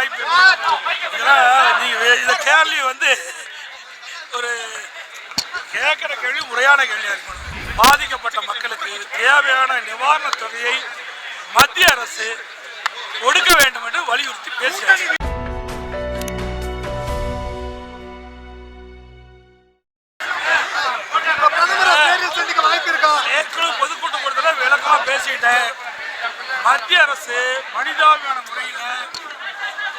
வாய்ப்பு இருக்கு. இதை கேள்வி வந்து ஒரு கேட்குற கேள்வி முறையான கேள்வியா இருக்கணும் பாதிக்கப்பட்ட மக்களுக்கு தேவையான நிவாரணத் தொகையை மத்திய அரசு ஒடுக்க வேண்டும் என்று வலியுறுத்தி பேசினார். பிரதமரை நேரில் சந்திக்க வாய்ப்பு இருக்கா ஏற்கனவே பேசிட்டேன். மத்திய அரசு மனிதாபிமான முறையில்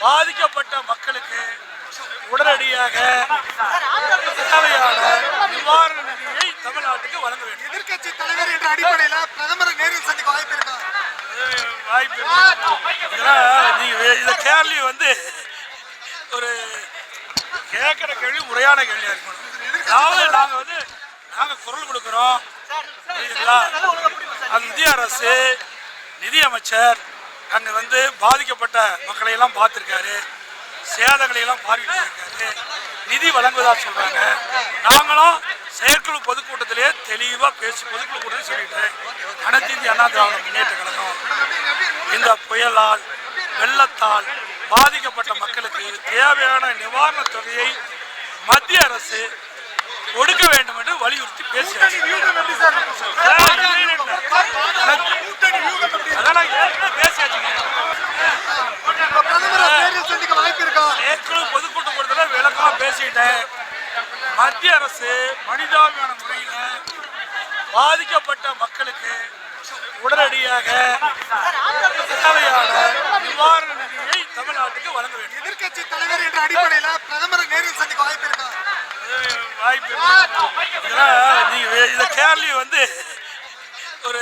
பாதிக்கப்பட்ட மக்களுக்கு உடனடியாக தேவையான நிவாரண நிதியை தமிழ்நாட்டுக்கு வழங்க வேண்டும். எதிர்க்கட்சி தலைவர் என்ற அடிப்படையில பிரதமரை நேரில் சந்திக்க வாய்ப்பு இருக்கா? வாய்ப்பு நீங்க இந்த கேள்வி வந்து ஒரு கேட்குற கேள்வி முறையான கேள்வியா இருக்கணும். அதாவது நாங்க வந்து நாங்க குரல் கொடுக்கிறோம். புரியுதுங்களா? அது இந்திய அரசு நிதியமைச்சர் அங்கே வந்து பாதிக்கப்பட்ட மக்களை எல்லாம் பார்த்துருக்காரு. சேதங்களை எல்லாம் பார்வையிட்டிருக்காரு. நிதி வழங்குவதா சொல்கிறாங்க நாங்களும் செயற்குழு பொதுக்கூட்டத்திலே தெளிவாக பேசி பொதுக்குழு கூட்டத்தில் சொல்லிட்டேன் அனைத்து இந்திய அண்ணா திராவிட முன்னேற்ற கழகம் இந்த புயலால் வெள்ளத்தால் பாதிக்கப்பட்ட மக்களுக்கு தேவையான நிவாரணத் தொகையை மத்திய அரசு கொடுக்க வேண்டும் என்று வலியுறுத்தி பேசினார் அதெல்லாம் ஏற்கனவே பேசியாச்சுங்க பிரதமரை நேரில் சந்திக்க ஏற்கனவே பொதுக்கூட்டம் கூட்டத்தில் விளக்கமா பேசிட்டேன். மத்திய அரசு மனிதாபிமான முறையில் பாதிக்கப்பட்ட மக்களுக்கு உடனடியாக தேவையான நிவாரண நிதியை தமிழ்நாட்டுக்கு வழங்க வேண்டும். எதிர்க்கட்சி தலைவர் என்ற அடிப்படையில பிரதமரை நேரில் சந்திக்க வாய்ப்பு இருக்கா? வாய்ப்பு நீங்க இந்த கேள்வி வந்து ஒரு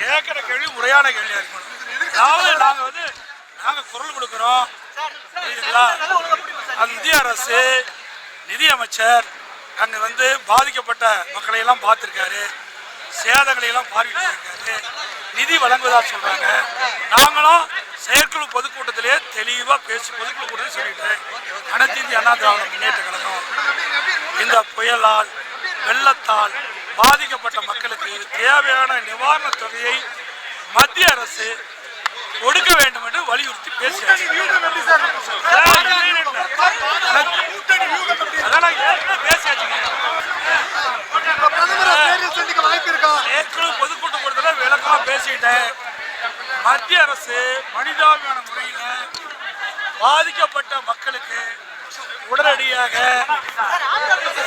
கேட்குற கேள்வி முறையான கேள்வியா இருக்கணும். அதாவது நாங்க வந்து நாங்க குரல் கொடுக்கிறோம். புரியுதுங்களா அது இந்திய அரசு நிதியமைச்சர் அங்கே வந்து பாதிக்கப்பட்ட மக்களையெல்லாம் பார்த்துருக்காரு. சேதங்களையெல்லாம் பார்வையிட்டிருக்காரு. நிதி வழங்குவதா சொல்கிறாங்க நாங்களும் செயற்குழு பொதுக்கூட்டத்திலே தெளிவாக பேசி பொதுக்குழு கூட்டத்தில் சொல்லிட்டு அனைத்து இந்திய அண்ணா திராவிட முன்னேற்ற கழகம் இந்த புயலால் வெள்ளத்தால் பாதிக்கப்பட்ட மக்களுக்கு தேவையான நிவாரணத் தொகையை மத்திய அரசு கொடுக்க வேண்டும் என்று வலியுறுத்தி பேசினார். அதெல்லாம் ஏற்கனவே பேசியாச்சுங்க. ஏற்கனவே பொதுக்கூட்டம் கூட்டத்தில் விளக்கமா பேசிட்டேன். மத்திய அரசு மனிதாபிமான முறையில் பாதிக்கப்பட்ட மக்களுக்கு உடனடியாக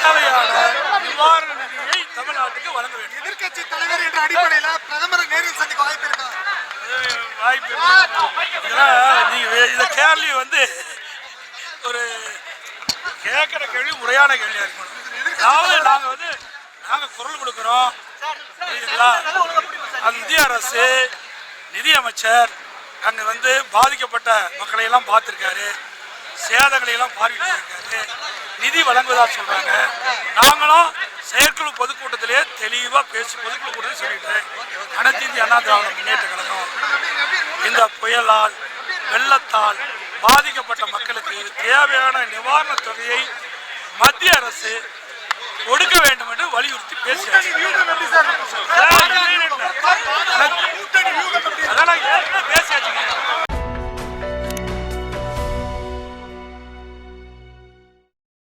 தேவையான நிவாரண நிதியை தமிழ்நாட்டுக்கு வழங்க வேண்டும். எதிர்க்கட்சி தலைவர் என்ற அடிப்படையில பிரதமரை நேரில் சந்திக்க வாய்ப்பு இருக்கா அது வாய்ப்பு இதெல்லாம் இந்த கேள்வி வந்து ஒரு கேட்குற கேள்வி முறையான கேள்வியா இருக்கணும். அதாவது நாங்க வந்து நாங்க குரல் கொடுக்கிறோம். புரியுதுங்களா? அது இந்திய அரசு நிதியமைச்சர் அங்க வந்து பாதிக்கப்பட்ட மக்களை எல்லாம் பார்த்துருக்காரு. சேதங்களை எல்லாம் பார்வையிட்டிருக்காரு. நிதி வழங்குவதா சொல்றாங்க. நாங்களும் செயற்குழு பொதுக்கூட்டத்திலே தெளிவா பேசி பொதுக்குழு கூட்டத்தில் சொல்லிட்டு அனைத்து இந்திய அண்ணா திராவிட முன்னேற்ற கழகம். இந்த புயலால் வெள்ளத்தால் பாதிக்கப்பட்ட மக்களுக்கு தேவையான நிவாரணத் தொகையை மத்திய அரசு கொடுக்க வேண்டும் என்று வலியுறுத்தி பேசினார்.